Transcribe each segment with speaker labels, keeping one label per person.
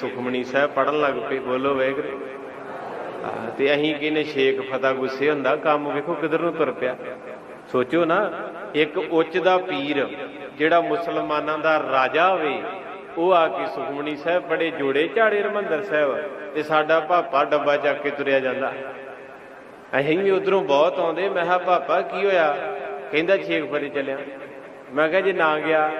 Speaker 1: ਸੁਖਮਣੀ ਸਾਹਿਬ ਪੜਨ ਲੱਗ ਪਏ, ਬੋਲੋ ਵੈਗਰੂ ਤੇ ਅਹੀਂ ਕਿਨੇ ਸ਼ੇਖ ਫਤਾ ਗੁੱਸੇ ਹੁੰਦਾ, ਕੰਮ ਵੇਖੋ ਕਿਧਰ ਨੂੰ ਤੁਰ ਪਿਆ। ਸੋਚੋ ਨਾ, ਇੱਕ ਉੱਚ ਦਾ ਪੀਰ ਜਿਹੜਾ ਮੁਸਲਮਾਨਾਂ ਦਾ ਰਾਜਾ ਹੋਵੇ, ਉਹ ਆ ਕੇ ਸੁਖਮਣੀ ਸਾਹਿਬ ਬੜੇ ਜੋੜੇ ਝਾੜੇ ਰਮੰਦਰ ਸਾਹਿਬ ਤੇ ਸਾਡਾ ਭਾਪਾ ਡੱਬਾ ਚੱਕ ਕੇ ਤੁਰਿਆ ਜਾਂਦਾ। ਅਸੀਂ ਵੀ ਉਧਰੋਂ ਬਹੁਤ ਆਉਂਦੇ, ਮੈਂ ਕਿਹਾ, ਭਾਪਾ, ਕੀ ਹੋਇਆ? ਕਹਿੰਦਾ, ਛੇਕ ਫਰੇ ਚੱਲਿਆ। ਮੈਂ ਕਿਹਾ, ਜੇ ਨਾ ਗਿਆ,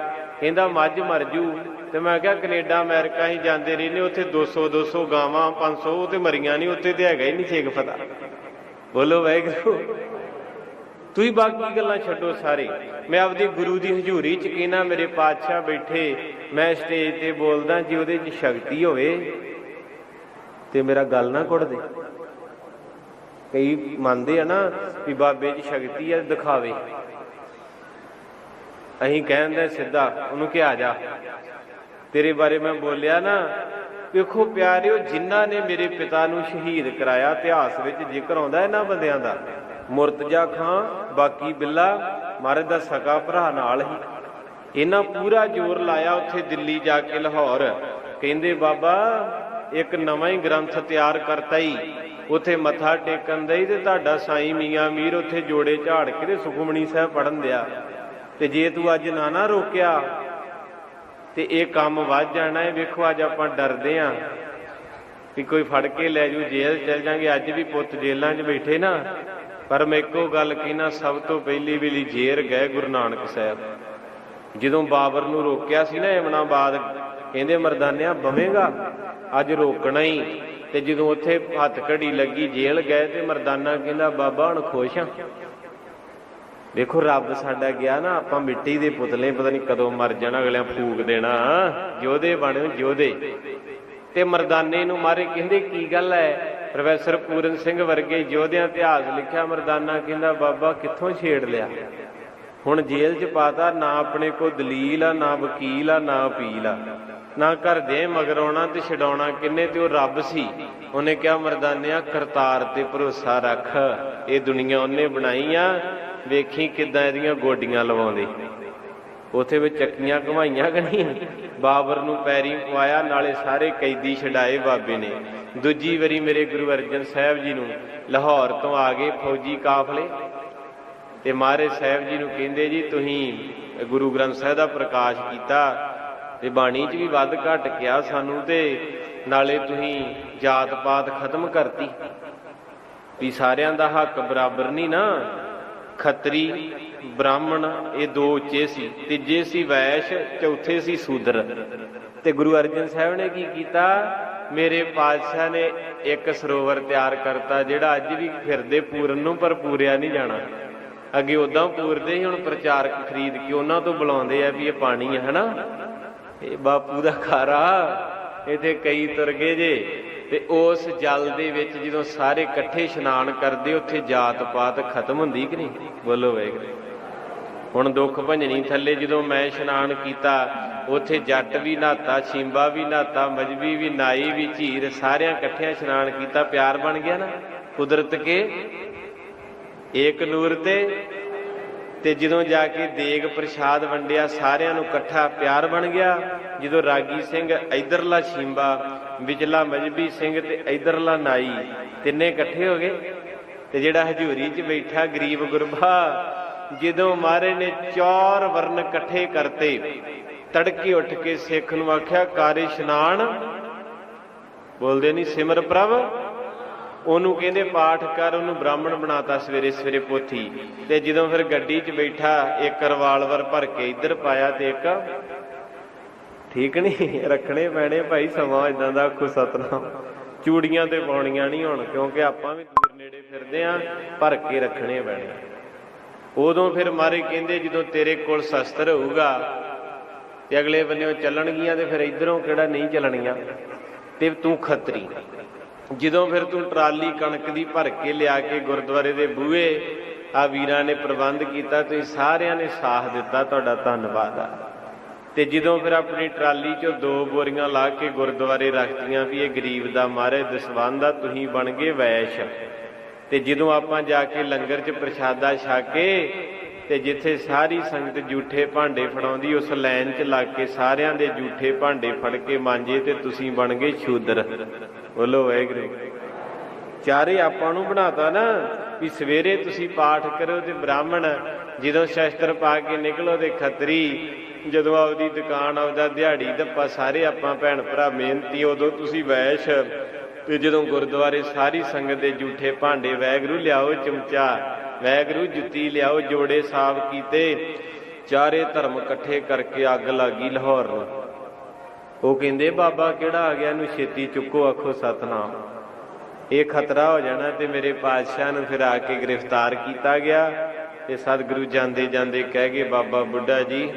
Speaker 1: ਕਹਿੰਦਾ, ਮੱਝ ਮਰ ਜੂ। ਤੇ ਮੈਂ ਕਿਹਾ ਕੈਨੇਡਾ, ਅਮਰੀਕਾ ਹੀ ਜਾਂਦੇ ਰਹਿੰਦੇ ਉੱਥੇ 200 200 ਗਾਵਾਂ 500 ਉਹ ਤੇ ਮਰੀਆਂ ਨਹੀਂ, ਉੱਥੇ ਤੇ ਹੈਗਾ ਹੀ ਨਹੀਂ ਛੇਕ ਪਤਾ। ਬੋਲੋ ਵਾਹਿਗੁਰੂ। ਤੁਸੀਂ ਬਾਕੀ ਗੱਲਾਂ ਛੱਡੋ ਸਾਰੇ। ਮੈਂ ਆਪਦੇ ਗੁਰੂ ਦੀ ਹਜ਼ੂਰੀ ਚ ਕਹਿਣਾ ਮੇਰੇ ਪਾਤਸ਼ਾਹ ਬੈਠੇ, ਮੈਂ ਸਟੇਜ ਤੇ ਬੋਲਦਾ ਜੀ, ਉਹਦੇ ਚ ਸ਼ਕਤੀ ਹੋਵੇ ਤੇ ਮੇਰਾ ਗੱਲ ਨਾ ਕੁੱਟ ਦੇ ਕਈ ਮੰਨਦੇ ਆ ਨਾ ਵੀ ਬਾਬੇ 'ਚ ਸ਼ਕਤੀ ਆ, ਦਿਖਾਵੇ। ਅਹੀਂ ਕਹਿੰਦੇ ਸਿੱਧਾ, ਉਹਨੂੰ ਕਿਹਾ ਜਾ। ਤੇਰੇ ਬਾਰੇ ਮੈਂ ਬੋਲਿਆ ਨਾ, ਵੇਖੋ ਪਿਆਰਿਓ, ਜਿਨ੍ਹਾਂ ਨੇ ਮੇਰੇ ਪਿਤਾ ਨੂੰ ਸ਼ਹੀਦ ਕਰਾਇਆ ਇਤਿਹਾਸ ਵਿੱਚ, ਜ਼ਿਕਰ ਆਉਂਦਾ ਇਹਨਾਂ ਬੰਦਿਆਂ ਦਾ। ਮੁਰਤਜ਼ਾ ਖਾਂ, ਬਾਕੀ ਬਿੱਲਾ, ਮਹਾਰਾਜ ਦਾ ਸਕਾ ਭਰਾ ਨਾਲ ਹੀ। ਇਹਨਾਂ ਪੂਰਾ ਜ਼ੋਰ ਲਾਇਆ ਉੱਥੇ ਦਿੱਲੀ ਜਾ ਕੇ ਲਾਹੌਰ। ਕਹਿੰਦੇ, ਬਾਬਾ, ਇੱਕ ਨਵਾਂ ਹੀ ਗ੍ਰੰਥ ਤਿਆਰ ਕਰਤਾ ਹੀ ਉੱਥੇ ਮੱਥਾ ਟੇਕਣ ਦੇ ਤੇ ਤੁਹਾਡਾ ਸਾਈਂ ਮੀਆਂ ਮੀਰ ਉੱਥੇ ਜੋੜੇ ਝਾੜ ਕੇ ਤੇ ਸੁਖਮਣੀ ਸਾਹਿਬ ਪੜਨ ਦਿਆ। ਤੇ ਜੇ ਤੂੰ ਅੱਜ ਨਾ ਨਾ ਰੋਕਿਆ ਤੇ ਇਹ ਕੰਮ ਵੱਧ ਜਾਣਾ ਹੈ। ਵੇਖੋ, ਅੱਜ ਆਪਾਂ ਡਰਦੇ ਆਂ ਕਿ ਕੋਈ ਫੜ ਕੇ ਲੈ ਜੂ, ਜੇਲ੍ਹ ਚਲ ਜਾਾਂਗੇ। ਅੱਜ ਵੀ ਪੁੱਤ ਜੇਲ੍ਹਾਂ 'ਚ ਬੈਠੇ ਨਾ। ਪਰ ਮੈਂ ਇੱਕੋ ਗੱਲ ਕਹਿਣਾ, ਸਭ ਤੋਂ ਪਹਿਲੀ ਵੇਲੀ ਜੇਰ ਗਏ ਗੁਰੂ ਨਾਨਕ ਸਾਹਿਬ। ਜਦੋਂ ਬਾਬਰ ਨੂੰ ਰੋਕਿਆ ਸੀ ਨਾ ਇਮਨਾਬਾਦ ਕਹਿੰਦੇ, ਮਰਦਾਨਿਆ, ਬਵੇਂਗਾ? ਅੱਜ ਰੋਕਣਾ ਹੀ। ਤੇ ਜਦੋਂ ਉੱਥੇ ਹੱਥ ਘੜੀ ਲੱਗੀ, ਜੇਲ੍ਹ ਗਏ ਤੇ ਮਰਦਾਨਾ ਕਹਿੰਦਾ, ਬਾਬਾ, ਹੁਣ ਖੁਸ਼ ਆ ਦੇਖੋ ਰੱਬ ਸਾਡਾ ਗਿਆ ਨਾ, ਆਪਾਂ ਮਿੱਟੀ ਦੇ ਪੁਤਲੇ, ਪਤਾ ਨਹੀਂ ਕਦੋਂ ਮਰ ਜਾਣਾ, ਅਗਲਿਆਂ ਫੂਕ ਦੇਣਾ ਯੋਧੇ ਬਣਿਓ ਯੋਧੇ ਤੇ ਮਰਦਾਨੇ ਨੂੰ ਮਾਰੇ, ਕਹਿੰਦੇ ਕੀ ਗੱਲ ਹੈ ਪ੍ਰੋਫੈਸਰ ਪੂਰਨ ਸਿੰਘ ਵਰਗੇ ਯੋਧਿਆਂ ਇਤਿਹਾਸ ਲਿਖਿਆ, ਮਰਦਾਨਾ ਕਹਿੰਦਾ, ਬਾਬਾ, ਕਿੱਥੋਂ ਛੇੜ ਲਿਆ? ਹੁਣ ਜੇਲ੍ਹ 'ਚ ਪਾਤਾ, ਨਾ ਆਪਣੇ ਕੋ ਦਲੀਲ ਆ, ਨਾ ਵਕੀਲ ਆ, ਨਾ ਅਪੀਲ ਆ। ਨਾ ਘਰ ਦੇ ਮਗਰ ਆਉਣਾ ਤੇ ਛਡਾਉਣਾ ਕਿੰਨੇ, ਤੇ ਉਹ ਰੱਬ ਸੀ। ਉਹਨੇ ਕਿਹਾ, ਮਰਦਾਨਿਆ, ਕਰਤਾਰ ਤੇ ਭਰੋਸਾ ਰੱਖ। ਇਹ ਦੁਨੀਆ ਉਹਨੇ ਬਣਾਈ ਆ ਵੇਖੀ ਕਿਦਾਂ ਇਹਦੀਆਂ ਗੋਡੀਆਂ ਲਵਾਉਂਦੇ। ਉਥੇ ਵਿੱਚ ਚੱਕੀਆਂ ਘਮਾਈਆਂ ਕਿ ਬਾਬਰ ਨੂੰ ਪੈਰੀ ਪਵਾਇਆ, ਨਾਲੇ ਸਾਰੇ ਕੈਦੀ ਛਡਾਏ ਬਾਬੇ ਨੇ। ਦੂਜੀ ਵਾਰੀ ਮੇਰੇ ਗੁਰੂ ਅਰਜਨ ਸਾਹਿਬ ਜੀ ਨੂੰ ਲਾਹੌਰ ਤੋਂ ਆ ਗਏ ਫੌਜੀ ਕਾਫਲੇ। ਤੇ ਮਹਾਰਾਜ ਸਾਹਿਬ ਜੀ ਨੂੰ ਕਹਿੰਦੇ, ਜੀ, ਤੁਸੀਂ ਗੁਰੂ ਗ੍ਰੰਥ ਸਾਹਿਬ ਦਾ ਪ੍ਰਕਾਸ਼ ਕੀਤਾ ਤੇ ਬਾਣੀ 'ਚ ਵੀ ਵੱਧ ਘਟ ਕਿਹਾ ਸਾਨੂੰ ਤੇ ਨਾਲੇ ਤੁਸੀਂ ਜਾਤ ਪਾਤ ਖਤਮ ਕਰਤੀ। ਵੀ ਸਾਰਿਆਂ ਦਾ ਹੱਕ ਬਰਾਬਰ ਨਹੀਂ ਨਾ? ਖੱਤਰੀ, ਬ੍ਰਾਹਮਣ, ਇਹ ਦੋ ਉੱਚੇ ਸੀ। ਤੀਜੇ ਸੀ ਵੈਸ਼, ਚੌਥੇ ਸੀ ਸੂਦਰ। ਤੇ ਗੁਰੂ ਅਰਜਨ ਸਾਹਿਬ ਨੇ ਕੀ ਕੀਤਾ? ਮੇਰੇ ਪਾਤਸ਼ਾਹ ਨੇ ਇੱਕ ਸਰੋਵਰ ਤਿਆਰ ਕਰਤਾ, ਜਿਹੜਾ ਅੱਜ ਵੀ ਫਿਰਦੇ ਪੂਰਨ ਨੂੰ, ਪਰ ਪੂਰਿਆ ਨਹੀਂ ਜਾਣਾ। ਅੱਗੇ ਉਦਾਂ ਪੂਰਦੇ ਹੀ ਹੁਣ ਪ੍ਰਚਾਰਕ ਖਰੀਦ ਕੇ ਉਹਨਾਂ ਤੋਂ ਬੁਲਾਉਂਦੇ ਆ ਵੀ ਇਹ ਪਾਣੀ ਹੈ ਹਨਾ? ਇਹ ਬਾਪੂ ਦਾ ਖਾਰਾ ਇਥੇ ਕਈ ਤੁਰ ਗਏ ਜੇ। ਤੇ ਉਸ ਜਲ ਦੇ ਵਿੱਚ ਜਦੋਂ ਸਾਰੇ ਇਕੱਠੇ ਇਸ਼ਨਾਨ ਕਰਦੇ, ਉੱਥੇ ਜਾਤ ਪਾਤ ਖਤਮ ਹੁੰਦੀ ਕਿ ਨਹੀਂ? ਬੋਲੋ ਵਾਹਿਗੁਰੂ ਹੁਣ ਦੁੱਖ ਭੰਜਣੀ ਥੱਲੇ ਜਦੋਂ ਮੈਂ ਇਸ਼ਨਾਨ ਕੀਤਾ, ਉੱਥੇ ਜੱਟ ਵੀ ਨਹਾਤਾ ਛਿੰਬਾ ਵੀ ਨਹਾਤਾ, ਮਜਬੀ ਵੀ, ਨਾਈ ਵੀ, ਝੀਰ, ਸਾਰਿਆਂ ਇਕੱਠਿਆਂ ਇਸ਼ਨਾਨ ਕੀਤਾ, ਪਿਆਰ ਬਣ ਗਿਆ ਨਾ? ਕੁਦਰਤ ਕੇ? ਏਕ ਨੂਰ ਤੇ? ਤੇ ਜਦੋਂ ਜਾ ਕੇ ਦੇਗ ਪ੍ਰਸ਼ਾਦ ਵੰਡਿਆ, ਸਾਰਿਆਂ ਨੂੰ ਇਕੱਠਾ ਪਿਆਰ ਬਣ ਗਿਆ। ਜਦੋਂ ਰਾਗੀ ਸਿੰਘ, ਇਧਰਲਾ ਛਿੰਬਾ ਵਿਚਲਾ ਮਜਬੀ ਸਿੰਘ ਤੇ ਇਧਰਲਾ ਨਾਈ, ਤਿੰਨੇ ਇਕੱਠੇ ਹੋ ਗਏ ਤੇ ਜਿਹੜਾ ਹਜੂਰੀ 'ਚ ਬੈਠਾ ਗਰੀਬ ਗੁਰਬਾ, ਜਦੋਂ ਮਾਰੇ ਨੇ ਚਾਰ ਵਰਨ ਇਕੱਠੇ ਕਰਤੇ, ਤੜਕੇ ਉੱਠ ਕੇ ਸਿੱਖ ਨੂੰ ਆਖਿਆ, ਕਰ ਇਸ਼ਨਾਨ? ਬੋਲਦੇ ਨਹੀਂ ਸਿਮਰ ਪ੍ਰਭ। ਉਹਨੂੰ ਕਹਿੰਦੇ, ਪਾਠ ਕਰ। ਉਹਨੂੰ ਬ੍ਰਾਹਮਣ ਬਣਾਤਾ ਸਵੇਰੇ ਸਵੇਰੇ ਪੋਥੀ ਤੇ ਜਦੋਂ ਫਿਰ ਗੱਡੀ 'ਚ ਬੈਠਾ, ਇੱਕ ਰਵਾਲਵਰ ਭਰ ਕੇ ਇੱਧਰ ਪਾਇਆ ਤੇ ਇੱਕ ਠੀਕ ਨਹੀਂ ਰੱਖਣੇ ਪੈਣੇ ਭਾਈ ਸਮਾਂ ਇਦਾਂ ਦਾ ਆਖੋ ਸਤਨਾਮ। ਚੂੜੀਆਂ ਤੇ ਪਾਉਣੀਆਂ ਨਹੀਂ ਹੁਣ, ਕਿਉਂਕਿ ਆਪਾਂ ਵੀ ਦੂਰ ਨੇੜੇ ਫਿਰਦੇ ਆਂ, ਭਰ ਕੇ ਰੱਖਣੇ ਪੈਣੇ। ਉਦੋਂ ਫਿਰ ਮਾਰੇ ਕਹਿੰਦੇ ਜਦੋਂ ਤੇਰੇ ਕੋਲ ਸ਼ਸਤਰ ਹੋਊਗਾ ਤੇ ਅਗਲੇ ਬੰਨਿਓ ਚੱਲਣਗੀਆਂ ਤੇ ਫਿਰ ਇਧਰੋਂ ਕਿਹੜਾ ਨਹੀਂ ਚੱਲਣੀਆਂ? ਤੇ ਤੂੰ ਖਤਰੀ। ਜਦੋਂ ਫਿਰ ਤੂੰ ਟਰਾਲੀ ਕਣਕ ਦੀ ਭਰ ਕੇ ਲਿਆ ਕੇ ਗੁਰਦੁਆਰੇ ਦੇ ਬੂਹੇ, ਆ ਵੀਰਾਂ ਨੇ ਪ੍ਰਬੰਧ ਕੀਤਾ ਤੁਸੀਂ ਸਾਰਿਆਂ ਨੇ ਸਾਥ ਦਿੱਤਾ, ਤੁਹਾਡਾ ਧੰਨਵਾਦ ਆ। ਤੇ ਜਦੋਂ ਫਿਰ ਆਪਣੀ ਟਰਾਲੀ 'ਚੋਂ ਦੋ ਬੋਰੀਆਂ ਲਾ ਕੇ ਗੁਰਦੁਆਰੇ ਰੱਖਤੀਆਂ ਵੀ ਇਹ ਗਰੀਬ ਦਾ ਮਾਰੇ ਦਸਵੰਦ ਆ ਤੁਸੀਂ ਬਣ ਗਏ ਵੈਸ਼। ਤੇ ਜਦੋਂ ਆਪਾਂ ਜਾ ਕੇ ਲੰਗਰ 'ਚ ਪ੍ਰਸ਼ਾਦਾ ਛਾ ਕੇ ਤੇ ਜਿੱਥੇ ਸਾਰੀ ਸੰਗਤ ਝੂਠੇ ਭਾਂਡੇ ਫੜਾਉਂਦੀ, ਉਸ ਲਾਈਨ 'ਚ ਲੱਗ ਕੇ ਸਾਰਿਆਂ ਦੇ ਝੂਠੇ ਭਾਂਡੇ ਫੜ ਕੇ ਮਾਂਜੇ ਤੇ ਤੁਸੀਂ ਬਣ ਗਏ ਸ਼ੂਦਰ। ਬੋਲੋ ਵਾਹਿਗੁਰੂ। ਚਾਰੇ ਆਪਾਂ ਨੂੰ ਬਣਾਤਾ ਨਾ ਵੀ ਸਵੇਰੇ ਤੁਸੀਂ ਪਾਠ ਕਰੋ ਤੇ ਬ੍ਰਾਹਮਣ, ਜਦੋਂ ਸ਼ਸਤਰ ਪਾ ਕੇ ਨਿਕਲੋ ਤੇ ਖੱਤਰੀ ਜਦੋਂ ਆਪਦੀ ਦੁਕਾਨ, ਆਪਦਾ ਦਿਹਾੜੀ, ਦੱਪਾ ਸਾਰੇ ਆਪਾਂ ਭੈਣ ਭਰਾ ਮਿਹਨਤੀ, ਉਦੋਂ ਤੁਸੀਂ ਵੈਸ਼ ਤੇ ਜਦੋਂ ਗੁਰਦੁਆਰੇ ਸਾਰੀ ਸੰਗਤ ਦੇ ਝੂਠੇ ਭਾਂਡੇ ਵੈਗਰੂ ਲਿਆਓ ਚਮਚਾ, ਵੈਗਰੂ ਜੁੱਤੀ ਲਿਆਓ, ਜੋੜੇ ਸਾਫ਼ ਕੀਤੇ, ਚਾਰੇ ਧਰਮ ਇਕੱਠੇ ਕਰਕੇ ਅੱਗ ਲੱਗੀ ਲਾਹੌਰ ਨੂੰ। ਉਹ ਕਹਿੰਦੇ, ਬਾਬਾ, ਕਿਹੜਾ ਆ ਗਿਆ? ਇਹਨੂੰ ਛੇਤੀ ਚੁੱਕੋ, ਆਖੋ ਸਤਨਾਮ। ਇਹ ਖਤਰਾ ਹੋ ਜਾਣਾ ਤੇ ਮੇਰੇ ਪਾਤਸ਼ਾਹ ਨੂੰ ਫਿਰ ਆ ਕੇ ਗ੍ਰਿਫਤਾਰ ਕੀਤਾ ਗਿਆ ਤੇ ਸਤਿਗੁਰੂ ਜਾਂਦੇ ਜਾਂਦੇ ਕਹਿ ਗਏ, ਬਾਬਾ, ਬੁੱਢਾ ਜੀ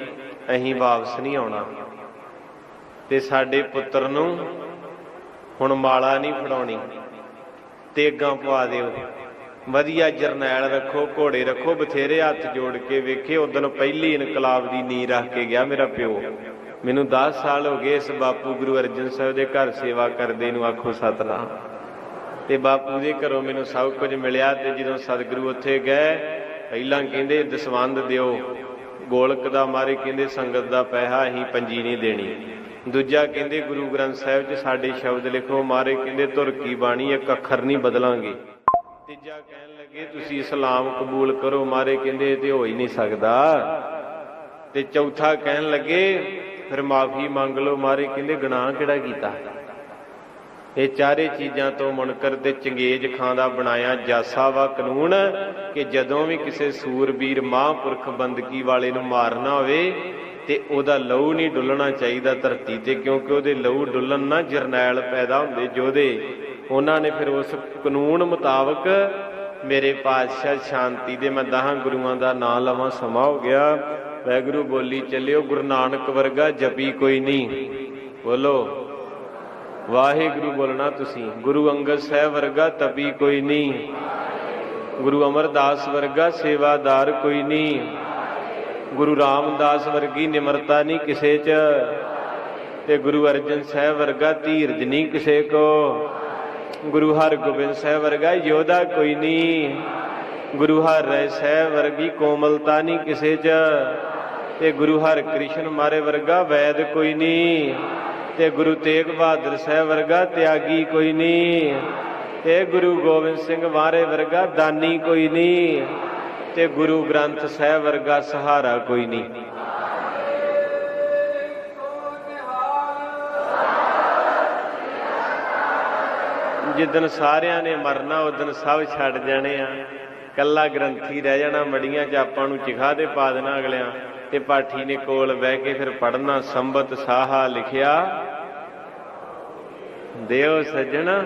Speaker 1: ਅਸੀਂ ਵਾਪਸ ਨਹੀਂ ਆਉਣਾ। ਤੇ ਸਾਡੇ ਪੁੱਤਰ ਨੂੰ ਹੁਣ ਮਾਲਾ ਨਹੀਂ ਫੜਾਉਣੀ। ਤੇਗਾਂ ਪਵਾ ਦਿਓ। ਵਧੀਆ ਜਰਨੈਲ ਰੱਖੋ, ਘੋੜੇ ਰੱਖੋ, ਬਥੇਰੇ ਹੱਥ ਜੋੜ ਕੇ ਵੇਖੇ, ਉਦੋਂ ਪਹਿਲੀ ਇਨਕਲਾਬ ਦੀ ਨੀਂਹ ਰੱਖ ਕੇ ਗਿਆ ਮੇਰਾ ਪਿਓ। ਮੈਨੂੰ 10 ਸਾਲ ਹੋ ਗਏ ਇਸ ਬਾਪੂ ਗੁਰੂ ਅਰਜਨ ਸਾਹਿਬ ਦੇ ਘਰ ਸੇਵਾ ਕਰਦੇ ਨੂੰ, ਆਖੋ ਸਤਨਾਮ। ਤੇ ਬਾਪੂ ਦੇ ਘਰੋਂ ਮੈਨੂੰ ਸਭ ਕੁਝ ਮਿਲਿਆ ਤੇ ਜਦੋਂ ਸਤਿਗੁਰੂ ਉੱਥੇ ਗਏ, ਪਹਿਲਾਂ ਕਹਿੰਦੇ ਦਸਵੰਦ ਦਿਓ। ਗੋਲਕ ਦਾ ਮਾਰੇ ਕਹਿੰਦੇ ਸੰਗਤ ਦਾ ਪੈਸਾ ਅਸੀਂ ਪੰਜੀ ਨਹੀਂ ਦੇਣੀ। ਦੂਜਾ ਕਹਿੰਦੇ ਗੁਰੂ ਗ੍ਰੰਥ ਸਾਹਿਬ 'ਚ ਸਾਡੇ ਸ਼ਬਦ ਲਿਖੋ, ਮਾਰੇ ਕਹਿੰਦੇ ਤੁਰ ਕੀ ਬਾਣੀ ਇੱਕ ਅੱਖਰ ਨਹੀਂ ਬਦਲਾਂਗੇ। ਤੀਜਾ ਕਹਿਣ ਲੱਗੇ, ਤੁਸੀਂ ਇਸਲਾਮ ਕਬੂਲ ਕਰੋ, ਮਾਰੇ ਕਹਿੰਦੇ ਤੇ ਹੋ ਹੀ ਨਹੀਂ ਸਕਦਾ। ਤੇ ਚੌਥਾ ਕਹਿਣ ਲੱਗੇ, ਫਿਰ ਮਾਫੀ ਮੰਗ ਲਓ, ਮਾਰੇ ਕਹਿੰਦੇ ਗੁਨਾਹ ਕਿਹੜਾ ਕੀਤਾ? ਇਹ ਚਾਰੇ ਚੀਜ਼ਾਂ ਤੋਂ ਮੁਨਕਰ ਤੇ ਚੰਗੇਜ ਖਾਂ ਦਾ ਬਣਾਇਆ ਜਾਸਾ ਵਾ ਕਾਨੂੰਨ ਕਿ ਜਦੋਂ ਵੀ ਕਿਸੇ ਸੂਰਬੀਰ ਮਹਾਂਪੁਰਖ ਬੰਦਗੀ ਵਾਲੇ ਨੂੰ ਮਾਰਨਾ ਹੋਵੇ ਤੇ ਉਹਦਾ ਲਹੂ ਨਹੀਂ ਡੁੱਲਣਾ ਚਾਹੀਦਾ ਧਰਤੀ ਤੇ, ਕਿਉਂਕਿ ਉਹਦੇ ਲਹੂ ਡੁੱਲਣ ਨਾਲ ਜਰਨੈਲ ਪੈਦਾ ਹੁੰਦੇ ਜੋਦੇ ਉਹਨਾਂ ਨੇ ਫਿਰ ਉਸ ਕਾਨੂੰਨ ਮੁਤਾਬਕ ਮੇਰੇ ਪਾਤਸ਼ਾਹ ਸ਼ਾਂਤੀ ਦੇ ਮੈਂ ਦਹਾਂ ਗੁਰੂਆਂ ਦਾ ਨਾਂ ਲਵਾਂ, ਸਮਾਂ ਹੋ ਗਿਆ। ਵੈਗੁਰੂ ਬੋਲੀ, ਚੱਲਿਓ ਗੁਰੂ ਨਾਨਕ ਵਰਗਾ ਜਪੀ ਕੋਈ ਨਹੀਂ। ਬੋਲੋ। ਵਾਹਿਗੁਰੂ ਬੋਲਣਾ ਤੁਸੀਂ। ਗੁਰੂ ਅੰਗਦ ਸਾਹਿਬ ਵਰਗਾ ਤਪੀ ਕੋਈ ਨਹੀਂ। ਗੁਰੂ ਅਮਰਦਾਸ ਵਰਗਾ ਸੇਵਾਦਾਰ ਕੋਈ ਨਹੀਂ। ਗੁਰੂ ਰਾਮਦਾਸ ਵਰਗੀ ਨਿਮਰਤਾ ਨਹੀਂ ਕਿਸੇ 'ਚ। ਤੇ ਗੁਰੂ ਅਰਜਨ ਸਾਹਿਬ ਵਰਗਾ ਧੀਰਜ ਨਹੀਂ ਕਿਸੇ ਕੋ। ਗੁਰੂ ਹਰਗੋਬਿੰਦ ਸਾਹਿਬ ਵਰਗਾ ਯੋਧਾ ਕੋਈ ਨਹੀਂ। ਗੁਰੂ ਹਰਿ ਰਾਏ ਸਾਹਿਬ ਵਰਗੀ ਕੋਮਲਤਾ ਨਹੀਂ ਕਿਸੇ 'ਚ। ਤੇ ਗੁਰੂ ਹਰਿ ਕ੍ਰਿਸ਼ਨ ਮਾਰੇ ਵਰਗਾ ਵੈਦ ਕੋਈ ਨਹੀਂ। ਤੇ ਗੁਰੂ ਤੇਗ ਬਹਾਦਰ ਸਾਹਿਬ ਵਰਗਾ ਤਿਆਗੀ ਕੋਈ ਨਹੀਂ, ਤੇ ਗੁਰੂ ਗੋਬਿੰਦ ਸਿੰਘ ਮਾਰੇ ਵਰਗਾ ਦਾਨੀ ਕੋਈ ਨਹੀਂ, ਤੇ ਗੁਰੂ ਗ੍ਰੰਥ ਸਾਹਿਬ ਵਰਗਾ ਸਹਾਰਾ ਕੋਈ ਨਹੀਂ। ਜਿੱਦਨ ਸਾਰਿਆਂ ਨੇ ਮਰਨਾ ਉਦਨ ਸਭ ਛੱਡ ਜਾਣੇ ਆ। ਕੱਲਾ ਗ੍ਰੰਥੀ ਰਹਿ ਜਾਣਾ, ਮੜੀਆਂ ਚ ਆਪਾਂ ਨੂੰ ਚਿਖਾ ਦੇ ਪਾ ਦੇਣਾ ਅਗਲਿਆਂ, ਤੇ ਪਾਠੀ ਨੇ ਕੋਲ ਬਹਿ ਕੇ ਫਿਰ ਪੜਨਾ ਸੰਬਤ ਸਾਹਾ ਲਿਖਿਆ। ਦਿਓ ਸੱਜਣਾ।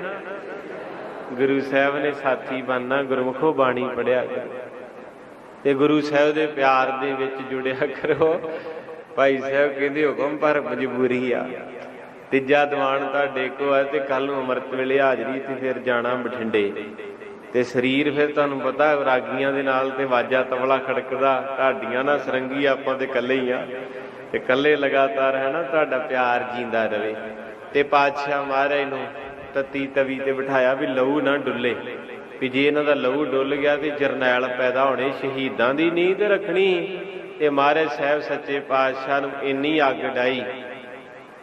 Speaker 1: ਗੁਰੂ ਸਾਹਿਬ ਨੇ ਸਾਥੀ ਬਣਨਾ, ਗੁਰਮੁਖੋ ਬਾਣੀ ਪੜਿਆ। ਤੇ ਗੁਰੂ ਸਾਹਿਬ ਦੇ ਪਿਆਰ ਦੇ ਵਿੱਚ ਜੁੜਿਆ ਕਰੋ। ਭਾਈ ਸਾਹਿਬ ਕਹਿੰਦੇ ਹੁਕਮ ਪਰ ਮਜਬੂਰੀ ਆ। ਤੀਜਾ ਦੀਵਾਨ ਤੁਹਾਡੇ ਕੋ ਹੈ ਤੇ ਕੱਲ ਨੂੰ ਅੰਮ੍ਰਿਤ ਵੇਲੇ ਹਾਜ਼ਰੀ ਤੇ ਫਿਰ ਜਾਣਾ ਬਠਿੰਡੇ। ਤੇ ਸਰੀਰ ਫਿਰ ਤੁਹਾਨੂੰ ਪਤਾ ਰਾਗੀਆਂ ਦੇ ਨਾਲ ਤੇ ਵਾਜਾ ਤਬਲਾ ਖੜਕਦਾ। ਢਾਡੀਆਂ ਨਾਲ ਸਰੰਗੀ ਆਪਾਂ ਤੇ ਇਕੱਲੇ ਹੀ ਆ। ਤੇ ਇਕੱਲੇ ਲਗਾਤਾਰ ਹੈ ਨਾ, ਤੁਹਾਡਾ ਪਿਆਰ ਜਿੰਦਾ ਰਵੇ ਤੇ ਪਾਤਸ਼ਾਹ ਮਹਾਰਾਜ ਨੂੰ ਤਤੀ ਤਵੀ ਤੇ ਬਿਠਾਇਆ ਵੀ ਲਹੂ ਨਾ ਡੁੱਲੇ। ਵੀ ਜੇ ਇਹਨਾਂ ਦਾ ਲਹੂ ਡੁੱਲ ਗਿਆ ਤੇ ਜਰਨੈਲ ਪੈਦਾ ਹੋਣੇ ਸ਼ਹੀਦਾਂ ਦੀ ਨੀਂਦ ਰੱਖਣੀ। ਤੇ ਮਹਾਰਾਜ ਸਾਹਿਬ ਸੱਚੇ ਪਾਤਸ਼ਾਹ ਨੂੰ ਇੰਨੀ ਅੱਗ ਡਾਈ।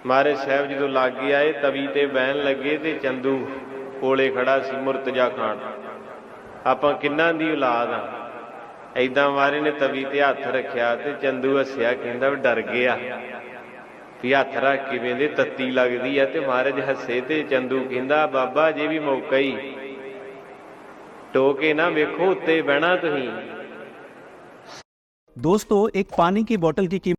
Speaker 1: ਮਹਾਰਾਜ ਸਾਹਿਬ ਜਦੋਂ ਲਾਗੇ ਆਏ, ਤਵੀ ਤੇ ਬਹਿਣ ਲੱਗੇ ਤੇ ਚੰਦੂ ਕੋਲੇ ਖੜਾ ਸੀ ਮੁਰਤਜਾ ਖਾਨ ਆਪਾਂ ਕਿੰਨਾ ਦੀ ਔਲਾਦ ਆ? ਐਦਾਂ ਮਾਰੇ ਨੇ ਤਵੀ ਤੇ ਹੱਥ ਰੱਖਿਆ ਤੇ ਚੰਦੂ ਹੱਸਿਆ, ਕਹਿੰਦਾ ਵੀ ਡਰ ਗਿਆ। ਵੀ ਹੱਥ ਰੱਖ ਕੇ ਵੇਂਦੇ ਤੱਤੀ ਲੱਗਦੀ ਆ ਤੇ ਮਹਾਰਾਜ ਹੱਸੇ ਤੇ ਚੰਦੂ ਕਹਿੰਦਾ ਬਾਬਾ ਜੇ ਵੀ ਮੌਕਾ ਹੀ ਟੋਕੇ ਨਾ ਵੇਖੋ ਉੱਤੇ ਬਹਿਣਾ ਤੁਸੀਂ
Speaker 2: दोस्तों एक पानी की बोतल की कीमत